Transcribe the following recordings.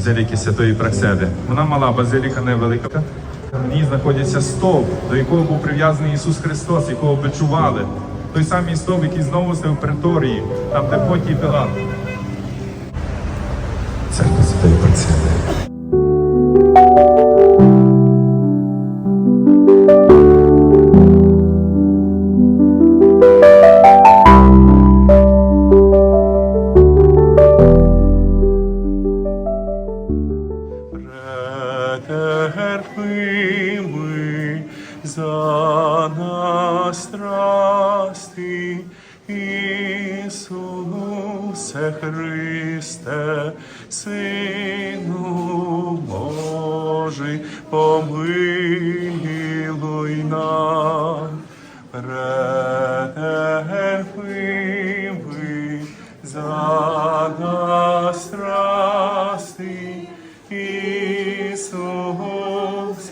базиліки Святої Пракседи. Вона мала базиліка невелика. В ній знаходиться стовп, до якого був прив'язаний Ісус Христос, якого бичували. Той самий стовп, який знову став в преторії, там де Понтій Пилат. Церква Святої Пракседи. Претерпимий за нас страсти, Ісусе Христе, Сину Божий, помилуй нас,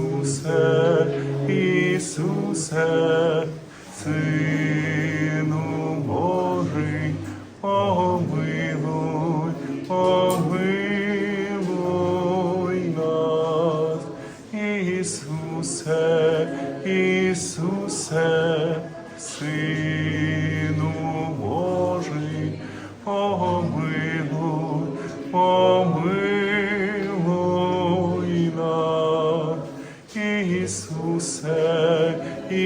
Ісусе, Ісусе, Сину Божий, помилуй, помилуй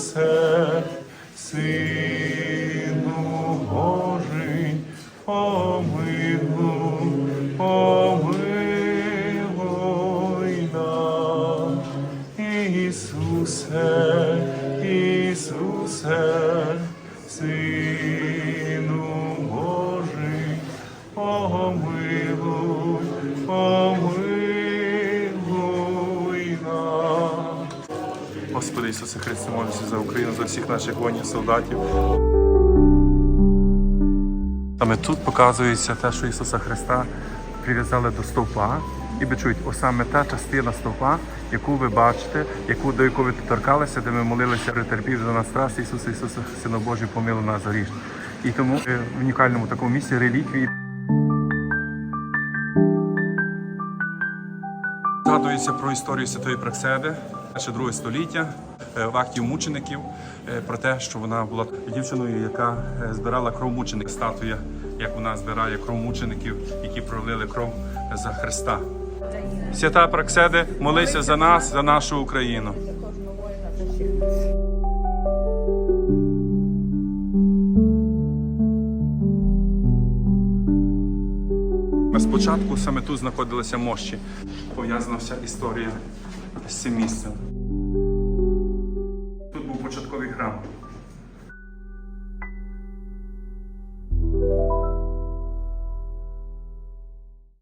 Ісусе, Сину Божий, помилуй, помилуй нас. Ісусе, Ісусе, Сину Божий, помилуй, помилуй Господи Ісусе Христе, молюся за Україну, за всіх наших воїнів, солдатів. Саме тут показується те, що Ісуса Христа прив'язали до стовпа. І ви чуєте, ось саме та частина стовпа, яку ви бачите, яку до якої ви торкалися, де ми молилися, притерпів за нас трасі Ісуса Ісуса, Сину Божий, помилу нас гріш. І тому в унікальному такому місці реліквії. Згадується про історію Святої Прекседи ще друге століття, е, в акті мучеників, е, про те, що вона була дівчиною, яка е, збирала кров мучеників. Статуя, як вона збирає кров мучеників, які пролили кров за Христа. Свята Пракседи, молися за нас, за нашу Україну. Спочатку саме тут знаходилися мощі. Пов'язана вся історія essa missão.